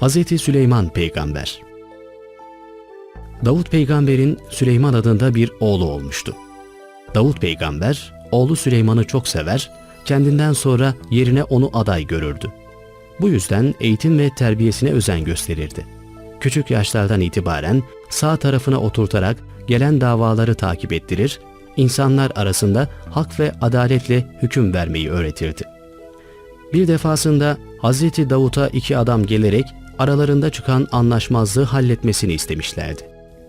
Hz. Süleyman Peygamber Davut Peygamber'in Süleyman adında bir oğlu olmuştu. Davut Peygamber, oğlu Süleyman'ı çok sever, kendinden sonra yerine onu aday görürdü. Bu yüzden eğitim ve terbiyesine özen gösterirdi. Küçük yaşlardan itibaren sağ tarafına oturtarak gelen davaları takip ettirir, insanlar arasında hak ve adaletle hüküm vermeyi öğretirdi. Bir defasında Hazreti Davut'a iki adam gelerek aralarında çıkan anlaşmazlığı halletmesini istemişlerdi.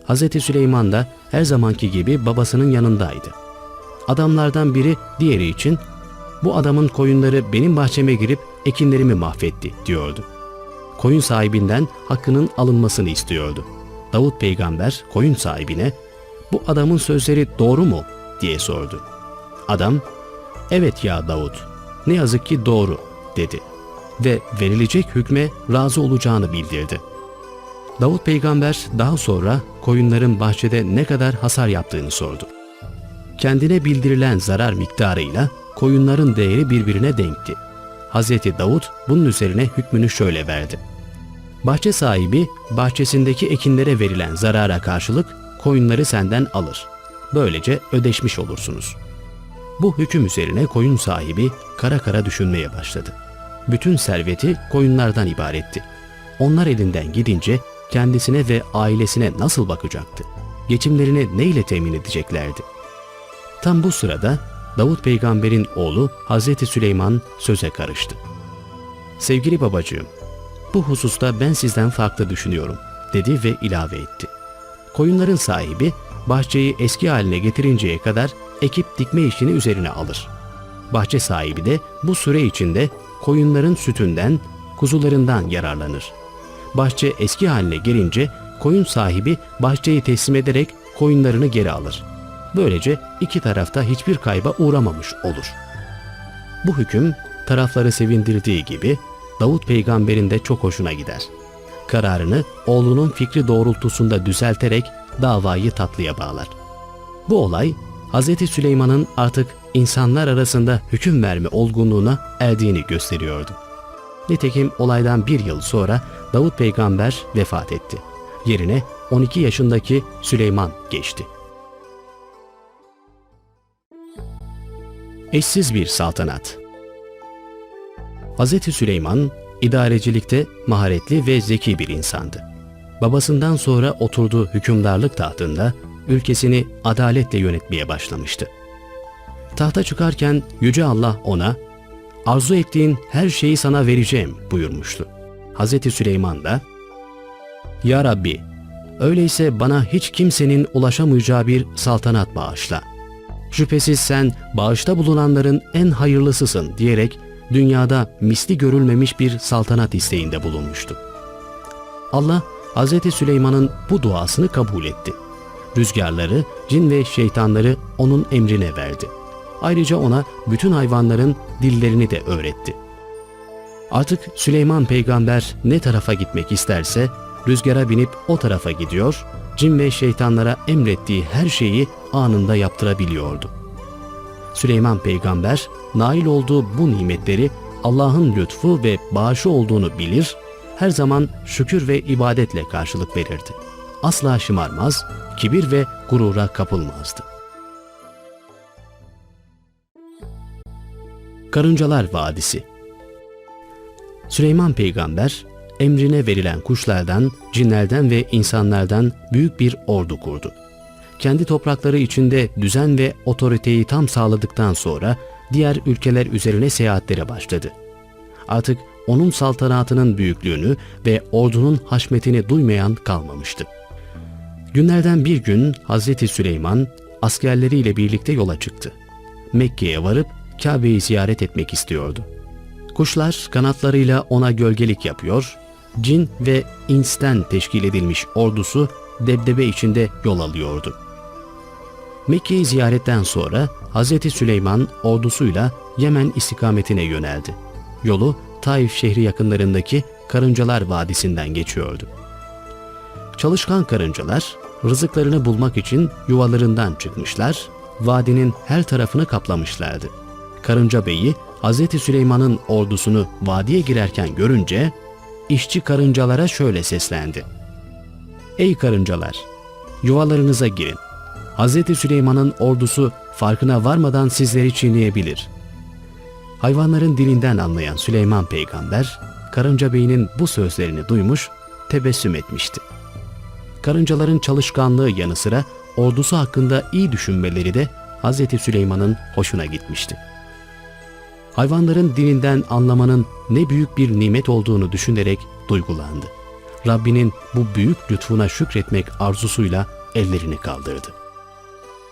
Hazreti Süleyman da her zamanki gibi babasının yanındaydı. Adamlardan biri diğeri için bu adamın koyunları benim bahçeme girip ekinlerimi mahvetti diyordu. Koyun sahibinden hakkının alınmasını istiyordu. Davut peygamber koyun sahibine bu adamın sözleri doğru mu diye sordu. Adam evet ya Davut ne yazık ki doğru dedi ve verilecek hükme razı olacağını bildirdi. Davut peygamber daha sonra koyunların bahçede ne kadar hasar yaptığını sordu. Kendine bildirilen zarar miktarıyla koyunların değeri birbirine denkti. Hazreti Davut bunun üzerine hükmünü şöyle verdi. Bahçe sahibi bahçesindeki ekinlere verilen zarara karşılık koyunları senden alır. Böylece ödeşmiş olursunuz. Bu hüküm üzerine koyun sahibi kara kara düşünmeye başladı. Bütün serveti koyunlardan ibaretti. Onlar elinden gidince kendisine ve ailesine nasıl bakacaktı? Geçimlerini neyle temin edeceklerdi? Tam bu sırada Davut peygamberin oğlu Hazreti Süleyman söze karıştı. Sevgili babacığım, bu hususta ben sizden farklı düşünüyorum dedi ve ilave etti. Koyunların sahibi bahçeyi eski haline getirinceye kadar ekip dikme işini üzerine alır. Bahçe sahibi de bu süre içinde koyunların sütünden, kuzularından yararlanır. Bahçe eski haline gelince koyun sahibi bahçeyi teslim ederek koyunlarını geri alır. Böylece iki tarafta hiçbir kayba uğramamış olur. Bu hüküm tarafları sevindirdiği gibi Davut peygamberin de çok hoşuna gider. Kararını oğlunun fikri doğrultusunda düzelterek davayı tatlıya bağlar. Bu olay Hz. Süleyman'ın artık insanlar arasında hüküm verme olgunluğuna erdiğini gösteriyordu. Nitekim olaydan bir yıl sonra Davut peygamber vefat etti. Yerine 12 yaşındaki Süleyman geçti. Eşsiz bir saltanat. Hz. Süleyman idarecilikte maharetli ve zeki bir insandı. Babasından sonra oturduğu hükümdarlık tahtında ülkesini adaletle yönetmeye başlamıştı. Tahta çıkarken Yüce Allah ona arzu ettiğin her şeyi sana vereceğim buyurmuştu. Hz. Süleyman da Ya Rabbi öyleyse bana hiç kimsenin ulaşamayacağı bir saltanat bağışla. Şüphesiz sen bağışta bulunanların en hayırlısısın diyerek dünyada misli görülmemiş bir saltanat isteğinde bulunmuştu. Allah Hz. Süleyman'ın bu duasını kabul etti. Rüzgarları, cin ve şeytanları onun emrine verdi. Ayrıca ona bütün hayvanların dillerini de öğretti. Artık Süleyman peygamber ne tarafa gitmek isterse rüzgara binip o tarafa gidiyor, cin ve şeytanlara emrettiği her şeyi anında yaptırabiliyordu. Süleyman peygamber nail olduğu bu nimetleri Allah'ın lütfu ve bağışı olduğunu bilir, her zaman şükür ve ibadetle karşılık verirdi. Asla şımarmaz, kibir ve gurura kapılmazdı. Karıncalar Vadisi Süleyman peygamber emrine verilen kuşlardan, cinlerden ve insanlardan büyük bir ordu kurdu. Kendi toprakları içinde düzen ve otoriteyi tam sağladıktan sonra diğer ülkeler üzerine seyahatlere başladı. Artık onun saltanatının büyüklüğünü ve ordunun haşmetini duymayan kalmamıştı. Günlerden bir gün Hazreti Süleyman askerleriyle birlikte yola çıktı. Mekke'ye varıp Kabe'yi ziyaret etmek istiyordu. Kuşlar kanatlarıyla ona gölgelik yapıyor, cin ve insten teşkil edilmiş ordusu debdebe içinde yol alıyordu. Mekke'yi ziyaretten sonra Hz. Süleyman ordusuyla Yemen istikametine yöneldi. Yolu Taif şehri yakınlarındaki Karıncalar Vadisi'nden geçiyordu. Çalışkan karıncalar rızıklarını bulmak için yuvalarından çıkmışlar, vadinin her tarafını kaplamışlardı. Karınca Bey'i Hz. Süleyman'ın ordusunu vadiye girerken görünce işçi karıncalara şöyle seslendi. Ey karıncalar! Yuvalarınıza girin. Hz. Süleyman'ın ordusu farkına varmadan sizleri çiğneyebilir. Hayvanların dilinden anlayan Süleyman peygamber, Karınca Bey'in bu sözlerini duymuş, tebessüm etmişti. Karıncaların çalışkanlığı yanı sıra ordusu hakkında iyi düşünmeleri de Hz. Süleyman'ın hoşuna gitmişti. Hayvanların dilinden anlamanın ne büyük bir nimet olduğunu düşünerek duygulandı. Rabbinin bu büyük lütfuna şükretmek arzusuyla ellerini kaldırdı.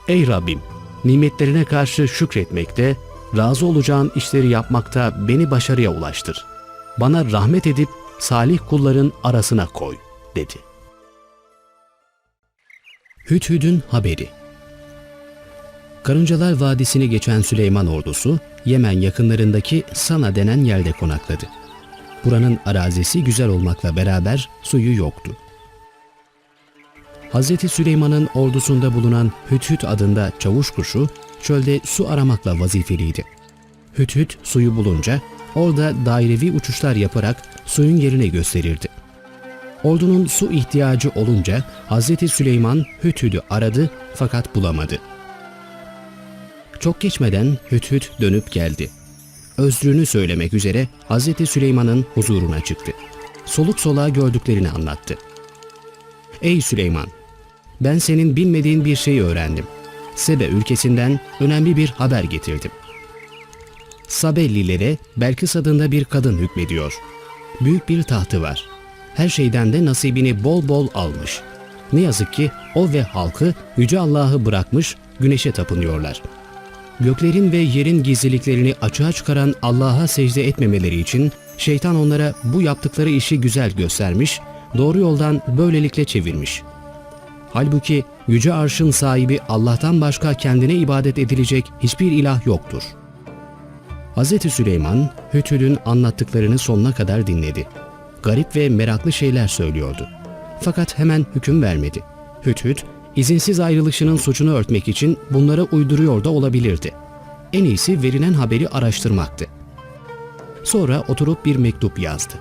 Ey Rabbim! Nimetlerine karşı şükretmekte, razı olacağın işleri yapmakta beni başarıya ulaştır. Bana rahmet edip salih kulların arasına koy, dedi. Hüdhüd'ün haberi Karıncalar Vadisi'ni geçen Süleyman ordusu, Yemen yakınlarındaki Sana denen yerde konakladı. Buranın arazisi güzel olmakla beraber suyu yoktu. Hz. Süleyman'ın ordusunda bulunan Hüthüt adında çavuş kuşu çölde su aramakla vazifeliydi. Hüthüt suyu bulunca orada dairevi uçuşlar yaparak suyun yerini gösterirdi. Ordunun su ihtiyacı olunca Hz. Süleyman Hüthüt'ü aradı fakat bulamadı. Çok geçmeden Hüthüt dönüp geldi. Özrünü söylemek üzere Hz. Süleyman'ın huzuruna çıktı. Soluk soluğa gördüklerini anlattı. Ey Süleyman! Ben senin bilmediğin bir şeyi öğrendim. Sebe ülkesinden önemli bir haber getirdim. Sabellilere Belkıs adında bir kadın hükmediyor. Büyük bir tahtı var. Her şeyden de nasibini bol bol almış. Ne yazık ki o ve halkı Yüce Allah'ı bırakmış, güneşe tapınıyorlar. Göklerin ve yerin gizliliklerini açığa çıkaran Allah'a secde etmemeleri için şeytan onlara bu yaptıkları işi güzel göstermiş, doğru yoldan böylelikle çevirmiş. Halbuki yüce arşın sahibi Allah'tan başka kendine ibadet edilecek hiçbir ilah yoktur. Hz. Süleyman, Hütül'ün anlattıklarını sonuna kadar dinledi. Garip ve meraklı şeyler söylüyordu. Fakat hemen hüküm vermedi. Hüthüt, izinsiz ayrılışının suçunu örtmek için bunları uyduruyor da olabilirdi. En iyisi verilen haberi araştırmaktı. Sonra oturup bir mektup yazdı.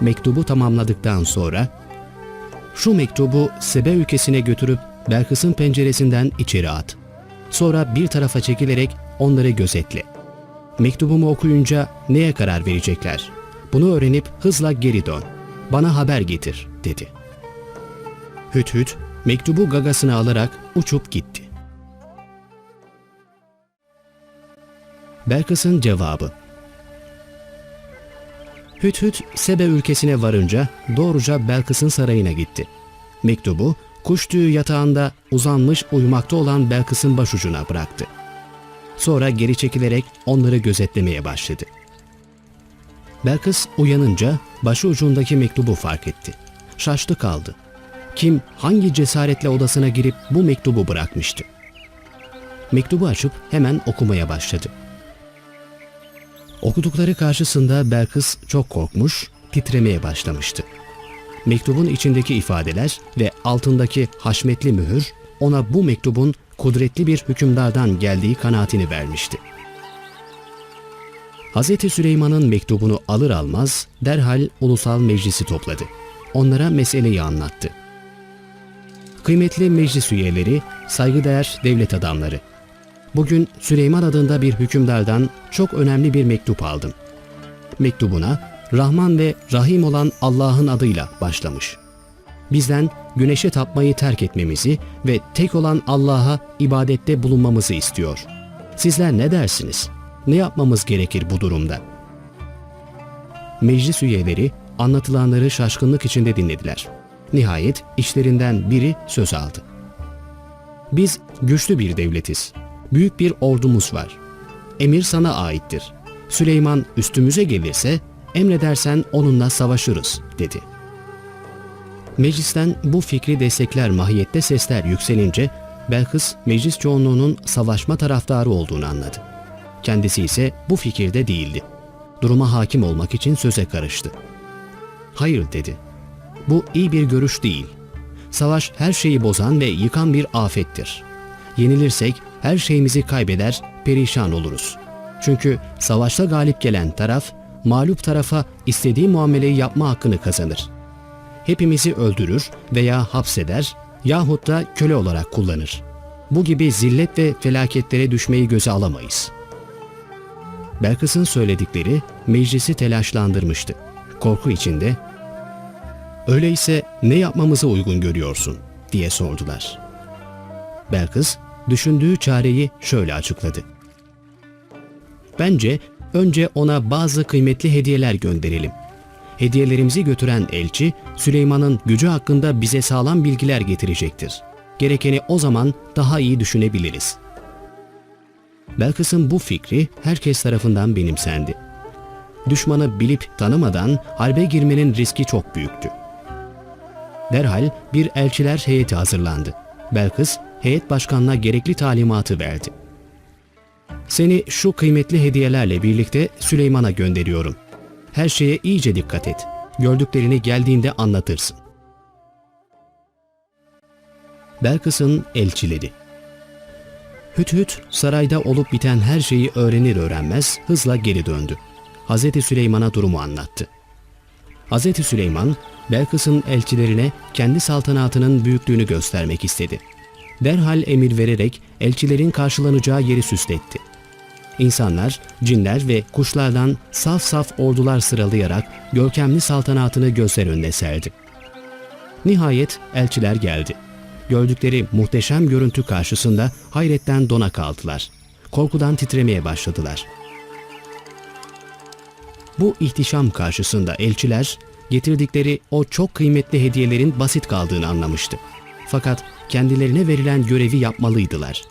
Mektubu tamamladıktan sonra şu mektubu Sebe ülkesine götürüp Belkıs'ın penceresinden içeri at. Sonra bir tarafa çekilerek onları gözetle. Mektubumu okuyunca neye karar verecekler? Bunu öğrenip hızla geri dön. Bana haber getir, dedi. Hüt mektubu gagasına alarak uçup gitti. Belkıs'ın cevabı Hüt Sebe ülkesine varınca doğruca Belkıs'ın sarayına gitti. Mektubu kuş tüyü yatağında uzanmış uyumakta olan Belkıs'ın başucuna bıraktı. Sonra geri çekilerek onları gözetlemeye başladı. Belkıs uyanınca başı ucundaki mektubu fark etti. Şaştı kaldı. Kim hangi cesaretle odasına girip bu mektubu bırakmıştı? Mektubu açıp hemen okumaya başladı. Okudukları karşısında Belkıs çok korkmuş, titremeye başlamıştı. Mektubun içindeki ifadeler ve altındaki haşmetli mühür ona bu mektubun kudretli bir hükümdardan geldiği kanaatini vermişti. Hz. Süleyman'ın mektubunu alır almaz derhal ulusal meclisi topladı. Onlara meseleyi anlattı. Kıymetli meclis üyeleri, saygıdeğer devlet adamları, Bugün Süleyman adında bir hükümdardan çok önemli bir mektup aldım. Mektubuna Rahman ve Rahim olan Allah'ın adıyla başlamış. Bizden güneşe tapmayı terk etmemizi ve tek olan Allah'a ibadette bulunmamızı istiyor. Sizler ne dersiniz? Ne yapmamız gerekir bu durumda? Meclis üyeleri anlatılanları şaşkınlık içinde dinlediler. Nihayet işlerinden biri söz aldı. Biz güçlü bir devletiz büyük bir ordumuz var. Emir sana aittir. Süleyman üstümüze gelirse emredersen onunla savaşırız dedi. Meclisten bu fikri destekler mahiyette sesler yükselince Belkıs meclis çoğunluğunun savaşma taraftarı olduğunu anladı. Kendisi ise bu fikirde değildi. Duruma hakim olmak için söze karıştı. Hayır dedi. Bu iyi bir görüş değil. Savaş her şeyi bozan ve yıkan bir afettir. Yenilirsek her şeyimizi kaybeder, perişan oluruz. Çünkü savaşta galip gelen taraf mağlup tarafa istediği muameleyi yapma hakkını kazanır. Hepimizi öldürür veya hapseder yahut da köle olarak kullanır. Bu gibi zillet ve felaketlere düşmeyi göze alamayız. Belkıs'ın söyledikleri meclisi telaşlandırmıştı. Korku içinde Öyleyse ne yapmamızı uygun görüyorsun diye sordular. Belkıs düşündüğü çareyi şöyle açıkladı. Bence önce ona bazı kıymetli hediyeler gönderelim. Hediyelerimizi götüren elçi Süleyman'ın gücü hakkında bize sağlam bilgiler getirecektir. Gerekeni o zaman daha iyi düşünebiliriz. Belkıs'ın bu fikri herkes tarafından benimsendi. Düşmanı bilip tanımadan harbe girmenin riski çok büyüktü. Derhal bir elçiler heyeti hazırlandı. Belkıs heyet başkanına gerekli talimatı verdi. Seni şu kıymetli hediyelerle birlikte Süleyman'a gönderiyorum. Her şeye iyice dikkat et. Gördüklerini geldiğinde anlatırsın. Belkıs'ın elçileri Hüthüt sarayda olup biten her şeyi öğrenir öğrenmez hızla geri döndü. Hazreti Süleyman'a durumu anlattı. Hazreti Süleyman, Belkıs'ın elçilerine kendi saltanatının büyüklüğünü göstermek istedi. Derhal emir vererek elçilerin karşılanacağı yeri süsletti. İnsanlar, cinler ve kuşlardan saf saf ordular sıralayarak görkemli saltanatını gözler önüne serdi. Nihayet elçiler geldi. Gördükleri muhteşem görüntü karşısında hayretten dona kaldılar. Korkudan titremeye başladılar. Bu ihtişam karşısında elçiler getirdikleri o çok kıymetli hediyelerin basit kaldığını anlamıştı. Fakat kendilerine verilen görevi yapmalıydılar.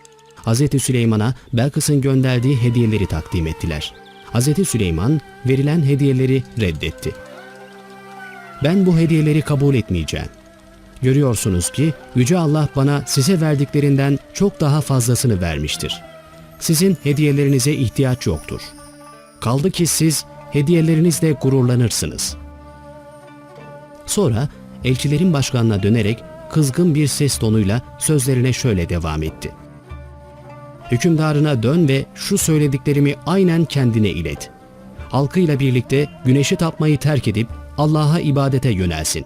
Hz. Süleyman'a Belkıs'ın gönderdiği hediyeleri takdim ettiler. Hz. Süleyman verilen hediyeleri reddetti. Ben bu hediyeleri kabul etmeyeceğim. Görüyorsunuz ki Yüce Allah bana size verdiklerinden çok daha fazlasını vermiştir. Sizin hediyelerinize ihtiyaç yoktur. Kaldı ki siz hediyelerinizle gururlanırsınız. Sonra elçilerin başkanına dönerek kızgın bir ses tonuyla sözlerine şöyle devam etti. Hükümdarına dön ve şu söylediklerimi aynen kendine ilet. Halkıyla birlikte güneşi tapmayı terk edip Allah'a ibadete yönelsin.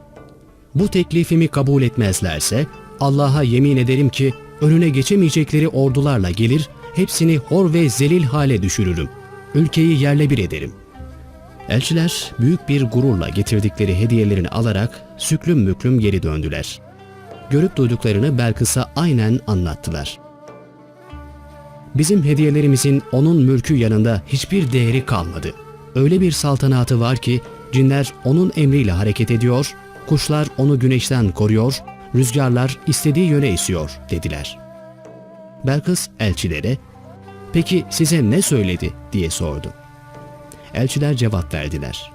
Bu teklifimi kabul etmezlerse Allah'a yemin ederim ki önüne geçemeyecekleri ordularla gelir, hepsini hor ve zelil hale düşürürüm. Ülkeyi yerle bir ederim. Elçiler büyük bir gururla getirdikleri hediyelerini alarak süklüm müklüm geri döndüler. Görüp duyduklarını Belkıs'a aynen anlattılar. Bizim hediyelerimizin onun mülkü yanında hiçbir değeri kalmadı. Öyle bir saltanatı var ki cinler onun emriyle hareket ediyor, kuşlar onu güneşten koruyor, rüzgarlar istediği yöne esiyor dediler. Belkıs elçilere, peki size ne söyledi diye sordu. Elçiler cevap verdiler.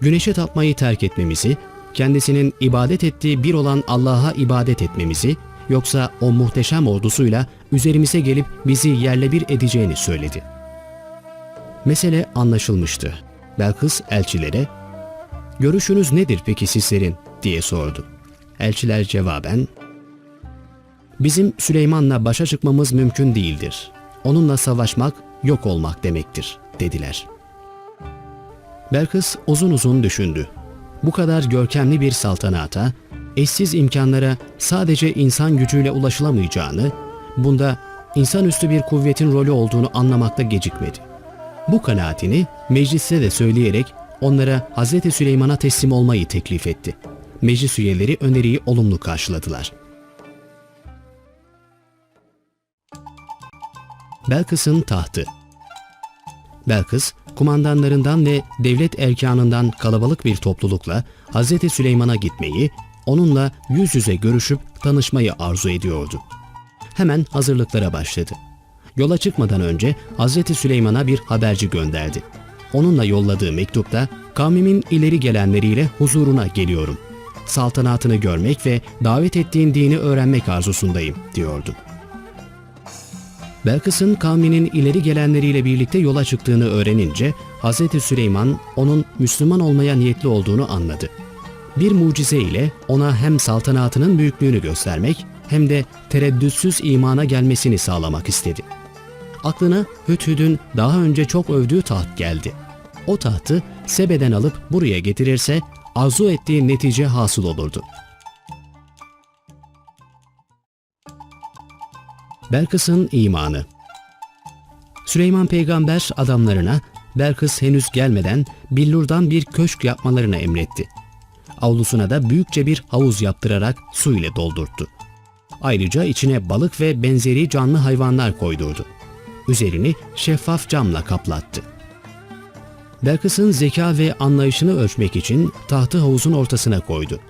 Güneşe tapmayı terk etmemizi, kendisinin ibadet ettiği bir olan Allah'a ibadet etmemizi, yoksa o muhteşem ordusuyla üzerimize gelip bizi yerle bir edeceğini söyledi. Mesele anlaşılmıştı. Belkıs elçilere, ''Görüşünüz nedir peki sizlerin?'' diye sordu. Elçiler cevaben, ''Bizim Süleyman'la başa çıkmamız mümkün değildir. Onunla savaşmak yok olmak demektir.'' Dediler. Belkıs uzun uzun düşündü. Bu kadar görkemli bir saltanata, eşsiz imkanlara sadece insan gücüyle ulaşılamayacağını, bunda insanüstü bir kuvvetin rolü olduğunu anlamakta gecikmedi. Bu kanaatini mecliste de söyleyerek onlara Hz. Süleyman'a teslim olmayı teklif etti. Meclis üyeleri öneriyi olumlu karşıladılar. Belkıs'ın tahtı Belkıs, kumandanlarından ve devlet erkanından kalabalık bir toplulukla Hz. Süleyman'a gitmeyi, onunla yüz yüze görüşüp tanışmayı arzu ediyordu. Hemen hazırlıklara başladı. Yola çıkmadan önce Hz. Süleyman'a bir haberci gönderdi. Onunla yolladığı mektupta kavmimin ileri gelenleriyle huzuruna geliyorum. Saltanatını görmek ve davet ettiğin dini öğrenmek arzusundayım diyordu. Belkıs'ın kavminin ileri gelenleriyle birlikte yola çıktığını öğrenince Hz. Süleyman onun Müslüman olmaya niyetli olduğunu anladı. Bir mucize ile ona hem saltanatının büyüklüğünü göstermek hem de tereddütsüz imana gelmesini sağlamak istedi. Aklına Hüthüd'ün daha önce çok övdüğü taht geldi. o tahtı Sebe'den alıp buraya getirirse arzu ettiği netice hasıl olurdu. Belkıs'ın imanı Süleyman peygamber adamlarına Belkıs henüz gelmeden billurdan bir köşk yapmalarını emretti. Avlusuna da büyükçe bir havuz yaptırarak su ile doldurttu. Ayrıca içine balık ve benzeri canlı hayvanlar koydurdu. Üzerini şeffaf camla kaplattı. Belkıs'ın zeka ve anlayışını ölçmek için tahtı havuzun ortasına koydu.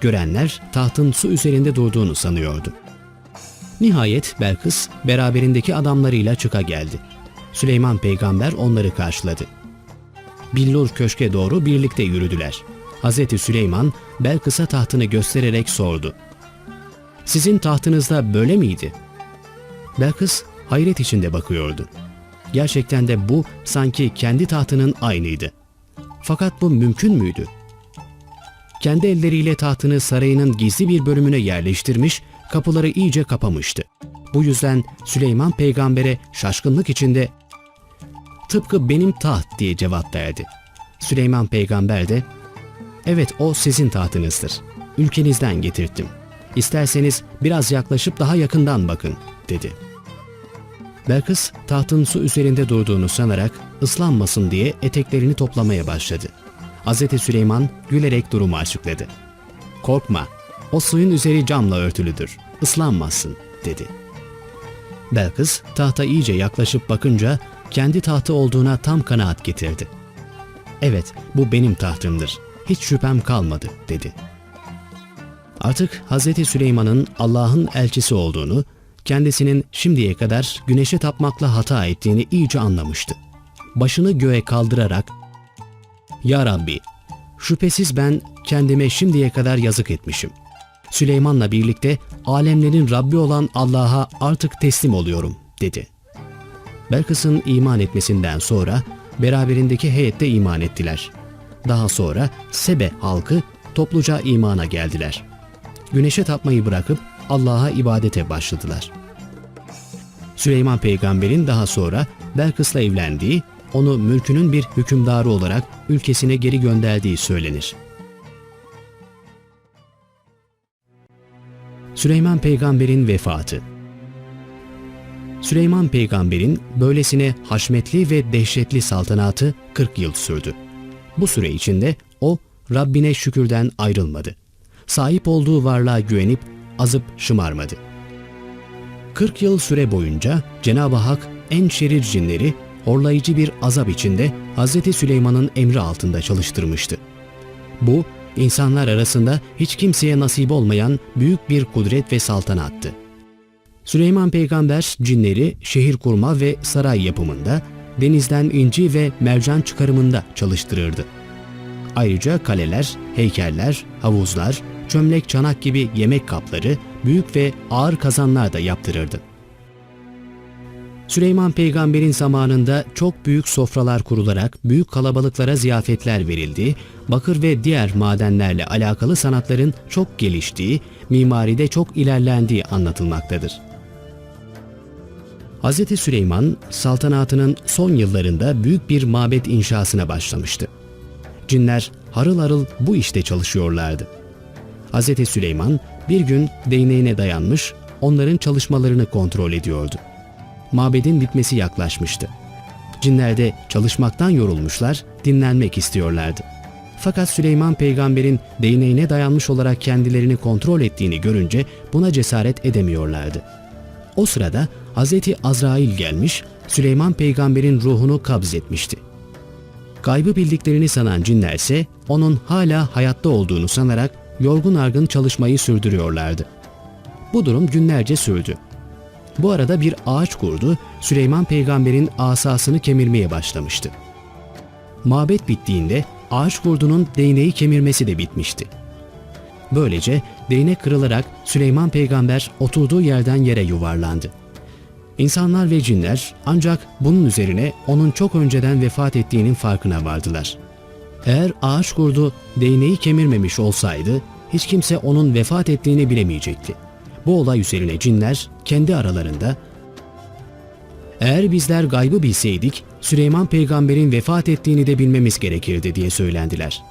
Görenler tahtın su üzerinde durduğunu sanıyordu. Nihayet Belkıs beraberindeki adamlarıyla çıka geldi. Süleyman peygamber onları karşıladı. Billur köşke doğru birlikte yürüdüler. Hazreti Süleyman Belkıs'a tahtını göstererek sordu. Sizin tahtınızda böyle miydi? Belkıs hayret içinde bakıyordu. Gerçekten de bu sanki kendi tahtının aynıydı. Fakat bu mümkün müydü? Kendi elleriyle tahtını sarayının gizli bir bölümüne yerleştirmiş, kapıları iyice kapamıştı. Bu yüzden Süleyman peygambere şaşkınlık içinde tıpkı benim taht diye cevap verdi. Süleyman peygamber de evet o sizin tahtınızdır. Ülkenizden getirttim. İsterseniz biraz yaklaşıp daha yakından bakın dedi. Belkıs tahtın su üzerinde durduğunu sanarak ıslanmasın diye eteklerini toplamaya başladı. Hz. Süleyman gülerek durumu açıkladı. Korkma, o suyun üzeri camla örtülüdür, ıslanmazsın dedi. Belkıs tahta iyice yaklaşıp bakınca kendi tahtı olduğuna tam kanaat getirdi. Evet, bu benim tahtımdır. Hiç şüphem kalmadı, dedi. Artık Hz. Süleyman'ın Allah'ın elçisi olduğunu, kendisinin şimdiye kadar güneşe tapmakla hata ettiğini iyice anlamıştı. Başını göğe kaldırarak, ''Ya Rabbi, şüphesiz ben kendime şimdiye kadar yazık etmişim. Süleyman'la birlikte alemlerin Rabbi olan Allah'a artık teslim oluyorum.'' dedi. Belkıs'ın iman etmesinden sonra beraberindeki heyette iman ettiler. Daha sonra Sebe halkı topluca imana geldiler. Güneşe tapmayı bırakıp Allah'a ibadete başladılar. Süleyman peygamberin daha sonra Belkıs'la evlendiği, onu mülkünün bir hükümdarı olarak ülkesine geri gönderdiği söylenir. Süleyman peygamberin vefatı Süleyman peygamberin böylesine haşmetli ve dehşetli saltanatı 40 yıl sürdü. Bu süre içinde o Rabbine şükürden ayrılmadı. Sahip olduğu varlığa güvenip azıp şımarmadı. 40 yıl süre boyunca Cenab-ı Hak en şerir cinleri horlayıcı bir azap içinde Hz. Süleyman'ın emri altında çalıştırmıştı. Bu, insanlar arasında hiç kimseye nasip olmayan büyük bir kudret ve saltanattı. Süleyman peygamber cinleri şehir kurma ve saray yapımında, denizden inci ve mercan çıkarımında çalıştırırdı. Ayrıca kaleler, heykeller, havuzlar, çömlek çanak gibi yemek kapları, büyük ve ağır kazanlar da yaptırırdı. Süleyman peygamberin zamanında çok büyük sofralar kurularak büyük kalabalıklara ziyafetler verildiği, bakır ve diğer madenlerle alakalı sanatların çok geliştiği, mimaride çok ilerlendiği anlatılmaktadır. Hz. Süleyman saltanatının son yıllarında büyük bir mabet inşasına başlamıştı. Cinler harıl harıl bu işte çalışıyorlardı. Hz. Süleyman bir gün değneğine dayanmış, onların çalışmalarını kontrol ediyordu. Mabedin bitmesi yaklaşmıştı. Cinler de çalışmaktan yorulmuşlar, dinlenmek istiyorlardı. Fakat Süleyman peygamberin değneğine dayanmış olarak kendilerini kontrol ettiğini görünce buna cesaret edemiyorlardı. O sırada Hz. Azrail gelmiş, Süleyman peygamberin ruhunu kabz etmişti. Kaybı bildiklerini sanan cinlerse onun hala hayatta olduğunu sanarak yorgun argın çalışmayı sürdürüyorlardı. Bu durum günlerce sürdü. Bu arada bir ağaç kurdu, Süleyman peygamberin asasını kemirmeye başlamıştı. Mabet bittiğinde ağaç kurdunun değneği kemirmesi de bitmişti. Böylece değnek kırılarak Süleyman peygamber oturduğu yerden yere yuvarlandı. İnsanlar ve cinler ancak bunun üzerine onun çok önceden vefat ettiğinin farkına vardılar. Eğer ağaç kurdu değneği kemirmemiş olsaydı hiç kimse onun vefat ettiğini bilemeyecekti. Bu olay üzerine cinler kendi aralarında Eğer bizler gaybı bilseydik, Süleyman peygamberin vefat ettiğini de bilmemiz gerekirdi diye söylendiler.